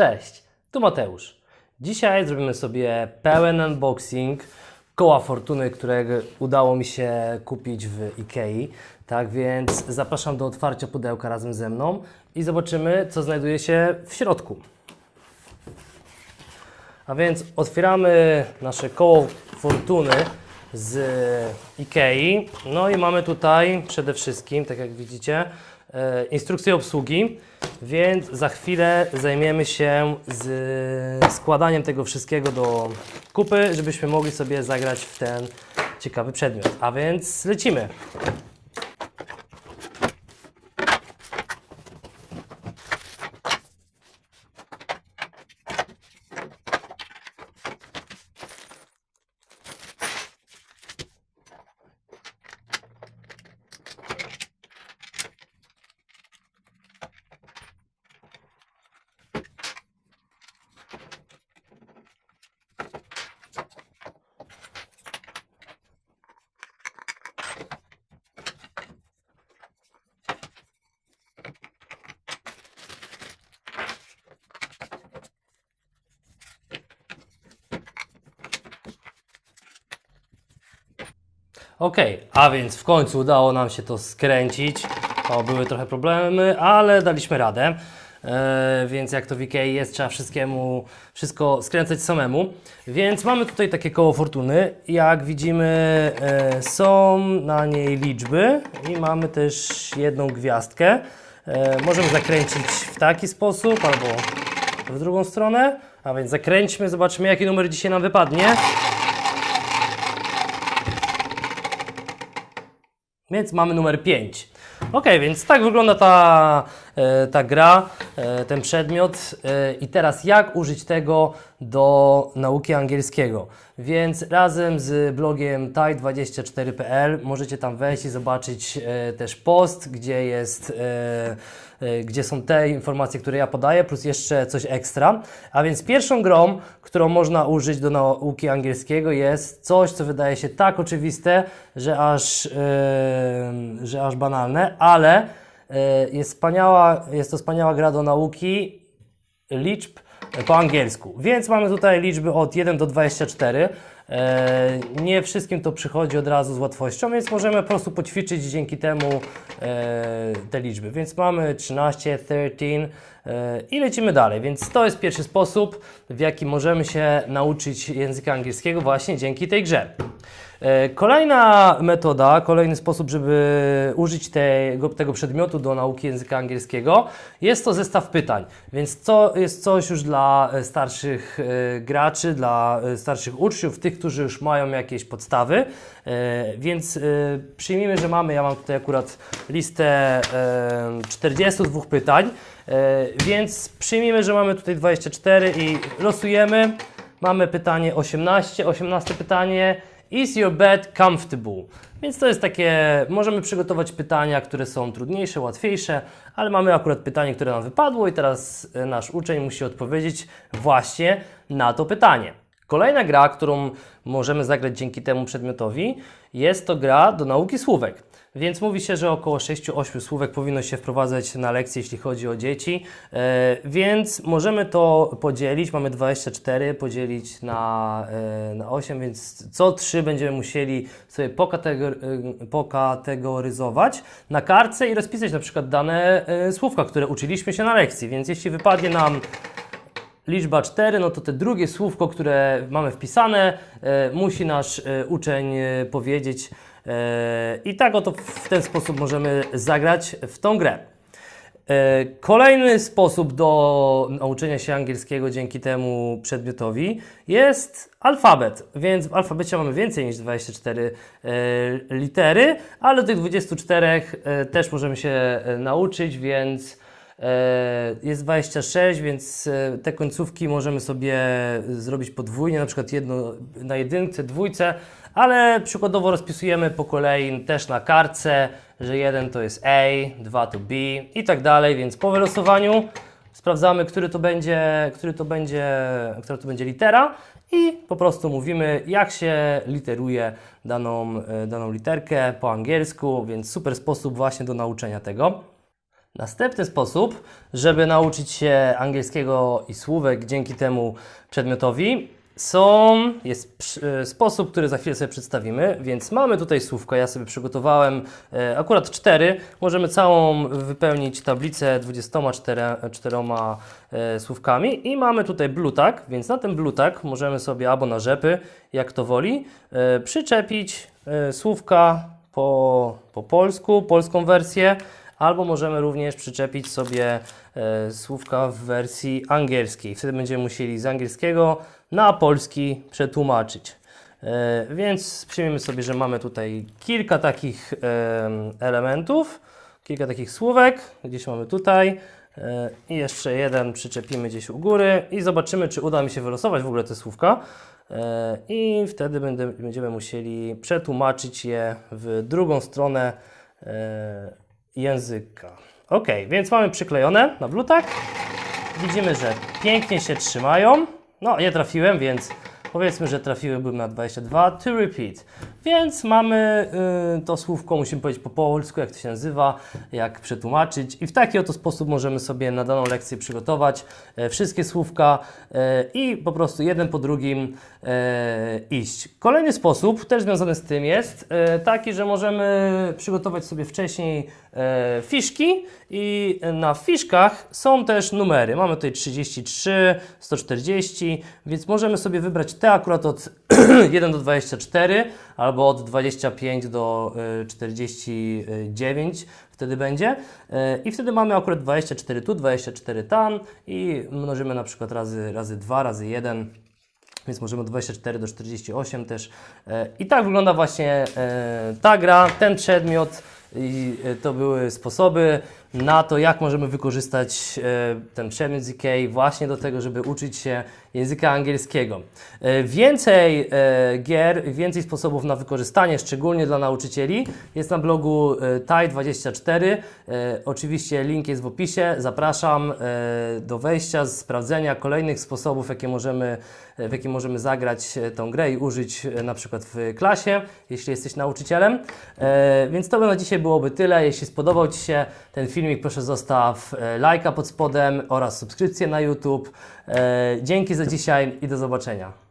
Cześć, tu Mateusz. Dzisiaj zrobimy sobie pełen unboxing koła fortuny, którego udało mi się kupić w Ikei. Tak więc zapraszam do otwarcia pudełka razem ze mną i zobaczymy, co znajduje się w środku. A więc otwieramy nasze koło fortuny z Ikei. No i mamy tutaj przede wszystkim, tak jak widzicie, e, instrukcję obsługi, więc za chwilę zajmiemy się z składaniem tego wszystkiego do kupy, żebyśmy mogli sobie zagrać w ten ciekawy przedmiot. A więc lecimy. Ok, a więc w końcu udało nam się to skręcić. O, były trochę problemy, ale daliśmy radę. E, więc jak to w Ikei jest, trzeba wszystkiemu, wszystko skręcać samemu. Więc mamy tutaj takie koło fortuny. Jak widzimy, e, są na niej liczby i mamy też jedną gwiazdkę. E, możemy zakręcić w taki sposób albo w drugą stronę. A więc zakręćmy, zobaczymy jaki numer dzisiaj nam wypadnie. Więc mamy numer 5. Ok, więc tak wygląda ta, e, ta gra, e, ten przedmiot. E, I teraz jak użyć tego do nauki angielskiego? Więc razem z blogiem taj24.pl możecie tam wejść i zobaczyć e, też post, gdzie jest. E, e, gdzie są te informacje, które ja podaję, plus jeszcze coś ekstra. A więc pierwszą grą, którą można użyć do nauki angielskiego jest coś, co wydaje się tak oczywiste, że aż, e, że aż banalne, ale e, jest, wspaniała, jest to wspaniała gra do nauki liczb po angielsku. Więc mamy tutaj liczby od 1 do 24. E, nie wszystkim to przychodzi od razu z łatwością, więc możemy po prostu poćwiczyć dzięki temu e, te liczby. Więc mamy 13, 13 e, i lecimy dalej. Więc to jest pierwszy sposób, w jaki możemy się nauczyć języka angielskiego właśnie dzięki tej grze. E, Kolejna metoda, kolejny sposób, żeby użyć tego, tego przedmiotu do nauki języka angielskiego, jest to zestaw pytań. Więc to jest coś już dla e, starszych e, graczy, dla starszych uczniów, tych, którzy już mają jakieś podstawy. Więc przyjmijmy, że mamy, ja mam tutaj akurat listę e, 42 pytań, więc przyjmijmy, że mamy tutaj 24 i losujemy. Mamy pytanie 18, 18 pytanie. Is your bed comfortable? Więc to jest takie, możemy przygotować pytania, które są trudniejsze, łatwiejsze, ale mamy akurat pytanie, które nam wypadło i teraz e, nasz uczeń musi odpowiedzieć właśnie na to pytanie. Kolejna gra, którą możemy zagrać dzięki temu przedmiotowi, jest to gra do nauki słówek. Więc mówi się, że około 6-8 słówek powinno się wprowadzać na lekcje, jeśli chodzi o dzieci. E, więc możemy to podzielić. Mamy 24, podzielić na, e, na 8, więc co 3 będziemy musieli sobie e, pokategoryzować na kartce i rozpisać na przykład dane słówka, które uczyliśmy się na lekcji. Więc jeśli wypadnie nam liczba 4, no to te drugie słówko, które mamy wpisane, musi nasz uczeń powiedzieć. E, I tak oto w ten sposób możemy zagrać w tą grę. E, Kolejny sposób do nauczenia się angielskiego dzięki temu przedmiotowi jest alfabet. Więc w alfabecie mamy więcej niż 24 e, litery, ale tych 24 e, też możemy się nauczyć, więc Jest 26, więc e, te końcówki możemy sobie zrobić podwójnie, na przykład jedno na jedynce, dwójce, ale przykładowo rozpisujemy po kolei też na kartce, że jeden to jest A, dwa to B i tak dalej, więc po wylosowaniu sprawdzamy, który to będzie, który to będzie, która to będzie litera i po prostu mówimy, jak się literuje daną, e, daną literkę po angielsku, więc super sposób właśnie do nauczenia tego. Następny sposób, żeby nauczyć się angielskiego i słówek dzięki temu przedmiotowi, są, jest e, sposób, który za chwilę sobie przedstawimy, więc mamy tutaj słówka, ja sobie przygotowałem e, akurat cztery, możemy całą wypełnić tablicę 24 czteroma, e, słówkami. I mamy tutaj blutak, więc na ten blutak możemy sobie albo na rzepy, jak to woli, przyczepić słówka po, po polsku, polską wersję, albo możemy również przyczepić sobie e, słówka w wersji angielskiej. Wtedy będziemy musieli z angielskiego na polski przetłumaczyć. E, więc przyjmiemy sobie, że mamy tutaj kilka takich em, elementów, kilka takich słówek, gdzieś mamy tutaj. e, I jeszcze jeden przyczepimy gdzieś u góry i zobaczymy, czy uda mi się wylosować w ogóle te słówka. E, I wtedy będziemy musieli przetłumaczyć je w drugą stronę e, języka. Ok, więc mamy przyklejone na blutak. Widzimy, że pięknie się trzymają. No, nie trafiłem, więc powiedzmy, że trafiłbym na 22. To repeat. Więc mamy y, to słówko, musimy powiedzieć po polsku, jak to się nazywa, jak przetłumaczyć. I w taki oto sposób możemy sobie na daną lekcję przygotować e, wszystkie słówka e, i po prostu jeden po drugim e, iść. Kolejny sposób, też związany z tym, jest taki, że możemy przygotować sobie wcześniej fiszki i na fiszkach są też numery. Mamy tutaj 33, 140, więc możemy sobie wybrać te akurat od 1 do 24 albo od 25 do e, 49 wtedy będzie. E, I wtedy mamy akurat 24 tu, 24 tam i mnożymy na przykład razy, razy 2, razy 1. Więc możemy od 24 do 48 też. E, I tak wygląda właśnie ta gra, ten przedmiot. I to były sposoby na to, jak możemy wykorzystać e, ten przedmiot z IKEA właśnie do tego, żeby uczyć się języka angielskiego. E, Więcej e, gier, więcej sposobów na wykorzystanie, szczególnie dla nauczycieli, jest na blogu e, TAI24. E, Oczywiście link jest w opisie. Zapraszam do wejścia, sprawdzenia kolejnych sposobów, jakie możemy, w jakie możemy zagrać tą grę i użyć na przykład w klasie, jeśli jesteś nauczycielem. Więc to by na dzisiaj byłoby tyle. Jeśli spodobał Ci się ten filmik, proszę zostaw e, lajka pod spodem oraz subskrypcję na YouTube. E, Dzięki za dzisiaj i do zobaczenia.